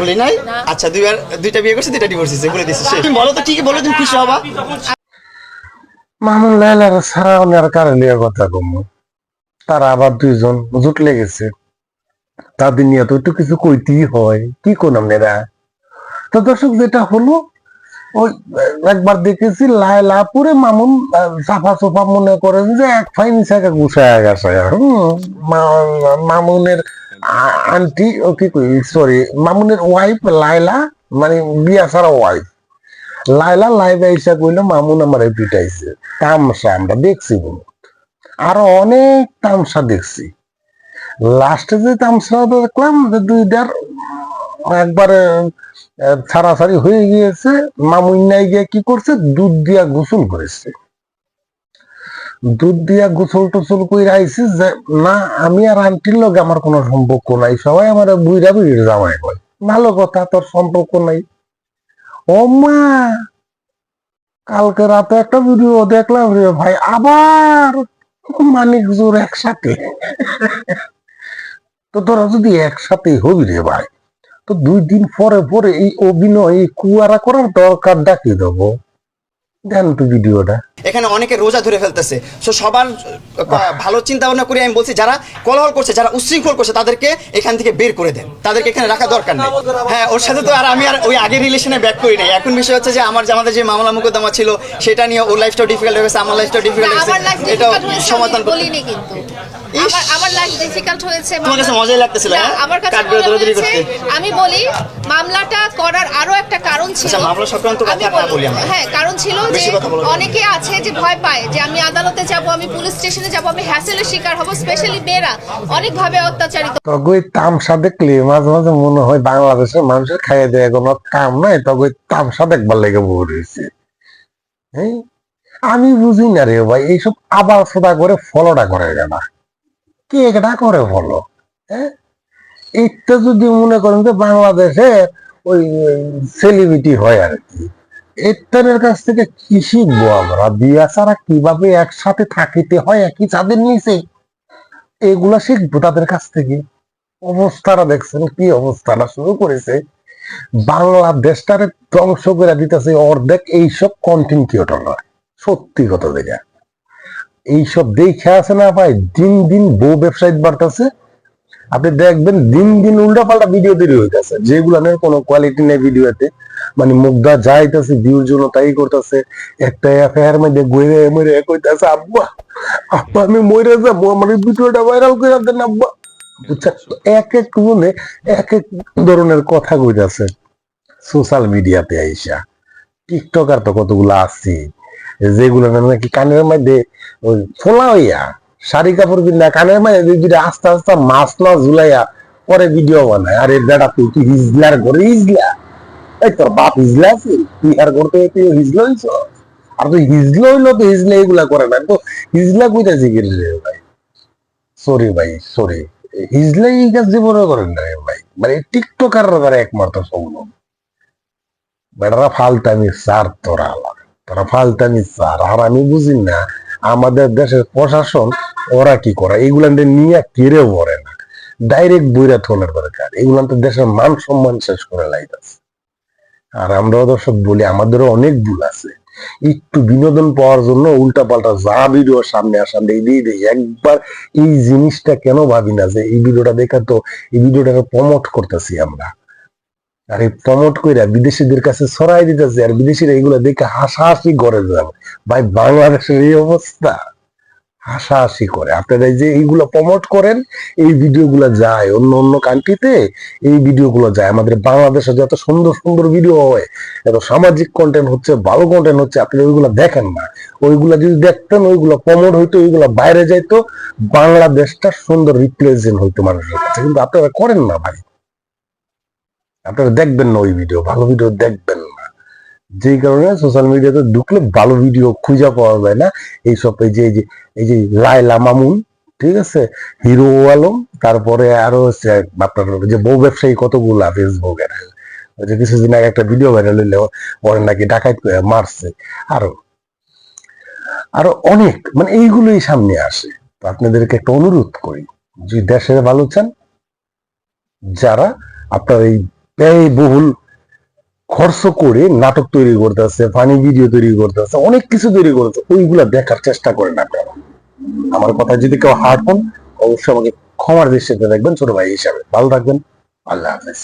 বলি নাই? আচ্ছা দুইবার দুইটা বিয়ে করছে দুইটা ডিভোর্স দিছে বলে দিছে। শেষ। তুমি বলো তো কি কি বলো তুমি খুশি হবা? মামুন লাইলার সারা ওনার কারণে কথা কম। তারা আবার দুইজন জুট লেগেছে। তাদের নিয়ে তো একটু কিছু কইতেই হয়। কি কোন আপনারা তো দর্শক যেটা হলো ওই একবার দেখেছি লাইলা পুরে মামুন সাফা সোফা মনে করেন যে এক ফাইন সাকা গুছায় গেছে। মামুনের আন্টি, ও কি কই? সরি মামুনের ওয়াইফ লাইলা মানে বিয়া ছাড়া ওয়াইফ লাইলা লাইভ আইসা কইলো, মামুন আমার পিটাইছে, তামসা আমরা দেখছি বলো আরও অনেক তামসা দেখছি। লাস্টে যে তামসা দেখলাম, যে দুইটার একবারে ছাড়াছাড়ি হয়ে গিয়েছে। মামুন নাই গিয়ে কি করছে? দুধ দিয়া গোসল করেছে। দুধ দিয়া গোসল টোসল কই আইছে যে, না, আমি আর আন্টির লগে আমার কোনো সম্পর্ক নাই, সবাই আমার বুইরা বুইরা জামাই কয়। ভালো কথা, তোর সম্পর্ক নাই। ও মা, কালকে রাতে একটা ভিডিও দেখলাম রে ভাই, আবার মানিক জোর একসাথে। তো তোরা যদি একসাথে হবি রে ভাই, তো দুই দিন পরে পরে এই অভিনয় কুয়ারা করার দরকার ডাকিয়ে দেবো? দেন তো ভিডিওটা। এখানে অনেকে রোজা ধরে ফেলতেছে। সো সবার ভালো চিন্তা ভাবনা করে আমি বলছি যারা কোলাহল করছে যারা উচ্ছৃঙ্খল করছে তাদেরকে এখান থেকে বের করে দেন। তাদেরকে এখানে রাখা দরকার নেই। হ্যাঁ ওর সাথে তো আর আমি আর ওই আগের রিলেশনে ব্যাক করি নাই। এখন বিষয় হচ্ছে যে আমার আমাদের যে মামলা মুকদ্দমা ছিল সেটা নিয়ে ওর লাইফটাও ডিফিকাল্ট হয়ে গেছে আমার লাইফটাও ডিফিকাল্ট হয়েছে এটাও সমাধান বলিনি কিন্তু। আমার আমার লাইফ ডিফিকাল্ট হয়েছে তোমার কাছে মজাই লাগতেছিল, না, হ্যাঁ? আমার কাছে মজা হয়েছে। আমি বলি মামলাটা করার আরও একটা কারণ ছিল আচ্ছা, মামলা সংক্রান্ত কথা না বলি আমরা। হ্যাঁ কারণ ছিল যে। অনেকে আছে যে ভয় পায় যে আমি আদালতে যাব আমি পুলিশ স্টেশনে যাব আমি হ্যাসেলের শিকার হব স্পেশালি মেয়েরা অনেক ভাবে অত্যাচারিত তামসা দেখলে মাঝে মাঝে মনে হয় বাংলাদেশের মানুষের খাইয়ে দেয় কোনো কাম নাই তবে ওই তামসা দেখবার লেগে বউ রয়েছে হ্যাঁ? আমি বুঝি না রে ভাই এইসব আবার সোদা করে ফলোটা করে না কে এটা করে ফলো হ্যাঁ? এইটা যদি মনে করেন যে বাংলাদেশে ওই সেলিব্রিটি হয় আর কি, এটার কাছ থেকে কি শিখব আমরা? বিয়া ছাড়া কীভাবে একসাথে থাকিতে হয়, একই চাঁদের নিচে? এগুলা শিখব তাদের কাছ থেকে। অবস্থাটা দেখছেন কি অবস্থাটা? শুরু করেছে, বাংলাদেশটারে ধ্বংস করে দিতেছে অর্ধেক এইসব কন্টেন্ট ক্রিয়েটররা সত্যি কথা দেখা এইসব দেখে আছে না ভাই? দিন দিন বউ ব্যবসায়িক বাড়তেছে। আপনি দেখবেন দিন দিন উল্টা পাল্টা ভিডিও তৈরি হইতেছে। যেগুলো কোনো কোয়ালিটি নেই ভিডিওতে মানে মুগ্ধা যাইতেছে ভিউর জন্য তাই করতেছে। একটা এফআইআর মধ্যে ঘুরে মরে কইতাছে, আব্বা আব্বা, আমি মরে যাব। আমার ভিডিওটা ভাইরাল করে দেন, আব্বা। এক এক গুণে এক এক ধরনের কথা কইতাছে। সোশ্যাল মিডিয়াতে আইসা। টিকটকার তো কতগুলো আছে। যেগুলো নাকি কানের মধ্যে ওই ফোলা হইয়া, শাড়ি কাপড় কিনা কানের মধ্যে দুই দুইটা আস্তে আস্তে মাছ না ঝুলাইয়া পরে ভিডিও বানায়। আরে বেটা, তুই তুই হিজলার ঘরে হিজলা? এই তোর বাপ হিজলা আছে? তুই আর করতে তুই হিজলা হইছ? আর তুই হিজলা হইল তো হিজলা এগুলা করে না। তো হিজলা কইতা জিগির রে ভাই? সরি ভাই সরি হিজলা এই কাজ জীবনে করেন না ভাই। মানে টিকটকার দ্বারা একমাত্র সম্ভব বেটারা ফালতামি সার তোরা আলাদা। তোরা ফালতামি সার আর আমি বুঝি না, আমাদের দেশের প্রশাসন ওরা কি করে? এগুলা নিয়ে কেড়েও পড়ে না। ডাইরেক্ট বইরা থোনের দরকার এগুলা তো দেশের মান সম্মান শেষ করে লাইতেছে। আর আমরাও দর্শক বলি, আমাদেরও অনেক ভুল আছে। একটু বিনোদন পাওয়ার জন্য উল্টা পাল্টা যা ভিডিও সামনে আসা দেই দিয়ে একবার এই জিনিসটা কেন ভাবি না যে এই ভিডিওটা দেখা তো এই ভিডিওটাকে প্রমোট করতেছি আমরা? আর এই প্রমোট কইরা বিদেশিদের কাছে ছড়াই দিতেছে আর বিদেশিরা এগুলো দেখে হাসাহাসি করে যাবে ভাই, বাংলাদেশের এই অবস্থা। হাসাহাসি করে। আপনারা যে এইগুলো প্রমোট করেন, এই ভিডিও ভিডিওগুলো যায়। অন্য অন্য কান্ট্রিতে এই ভিডিওগুলো যায়। আমাদের বাংলাদেশে যত সুন্দর সুন্দর ভিডিও হয়, এত সামাজিক কন্টেন্ট হচ্ছে, ভালো কন্টেন্ট হচ্ছে আপনি ওইগুলো দেখেন না। ওইগুলা যদি দেখতেন, ওইগুলো প্রমোট হইতো, ওইগুলো বাইরে যাইতো, বাংলাদেশটা সুন্দর রিপ্রেজেন্ট হইতো মানুষের কাছে। কিন্তু আপনারা করেন না ভাই। আপনারা দেখবেন না ওই ভিডিও ভালো ভিডিও দেখবেন না। যেই কারণে সোশ্যাল মিডিয়াতে ঢুকলে ভালো ভিডিও খুঁজে পাওয়া যায় না। এইসব এই যে এই যে লাইলা মামুন, ঠিক আছে? হিরো আলম, তারপরে আরও আপনার যে বউ ব্যবসায়ী কতগুলা ফেসবুকের ওই যে কিছুদিন আগে একটা ভিডিও ভাইরাল হইলে, ওরে নাকি ডাকাত মারছে। আরও আরও অনেক মানে এইগুলোই সামনে আসে। তো আপনাদেরকে একটা অনুরোধ করি, যদি দেশের ভালো চান, যারা আপনার এই ব্যয় বহুল খরচ করে নাটক তৈরি করতেছে ফানি ভিডিও তৈরি করতেছে অনেক কিছু তৈরি করতেছে ওইগুলা দেখার চেষ্টা করেন আপনারা। আমার কথা যদি কেউ হার্ট হন অবশ্যই আমাকে ক্ষমার দৃষ্টিতে দেখবেন, ছোট ভাই হিসাবে। ভালো থাকবেন, আল্লাহ হাফেজ।